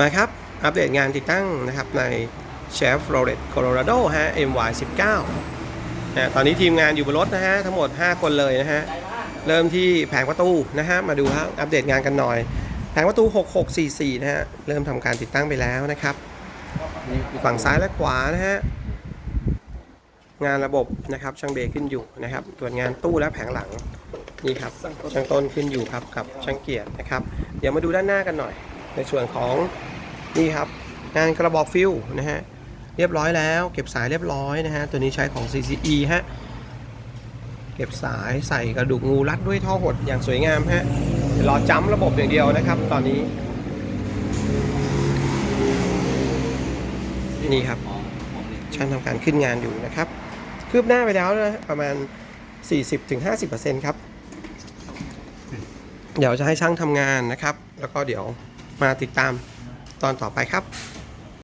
มาครับ อัปเดตงานติดตั้งนะครับใน Chevrolet Colorado ฮะ MY19 นะตอนนี้ทีมงานอยู่บนรถนะฮะ ทั้งหมด 5 คนเลยนะฮะ เริ่มที่แผงประตูนะฮะ มาดูฮะอัปเดตงานกันหน่อย แผงประตู 6644 นะฮะ เริ่มทำการติดตั้งไปแล้วนะครับ ฝั่งซ้ายและขวานะฮะ งานระบบนะครับ ช่างเบย์ขึ้นอยู่นะครับ ตรวจงานตู้และแผงหลัง นี่ครับ ช่างต้นขึ้นอยู่ครับกับช่างเกียรตินะครับ เดี๋ยวมาดูด้านหน้ากันหน่อย ในส่วนของ นี่ครับงานกระบอกฟิวนะฮะเรียบร้อยแล้วเก็บสายเรียบร้อยนะฮะตัวนี้ใช้ของ CCE ฮะเก็บสายใส่กระดูกงูรัดด้วยท่อหดอย่างสวยงามฮะเดี๋ยวรอจ้ำระบบอย่างเดียวนะครับ ตอนนี้นี่ครับช่างทำการขึ้นงานอยู่นะครับ คืบหน้าไปแล้วนะประมาณ 40-50%ครับ เดี๋ยวจะให้ช่างทำงานนะครับ แล้วก็เดี๋ยวมาติดตาม ตอนต่อไปครับ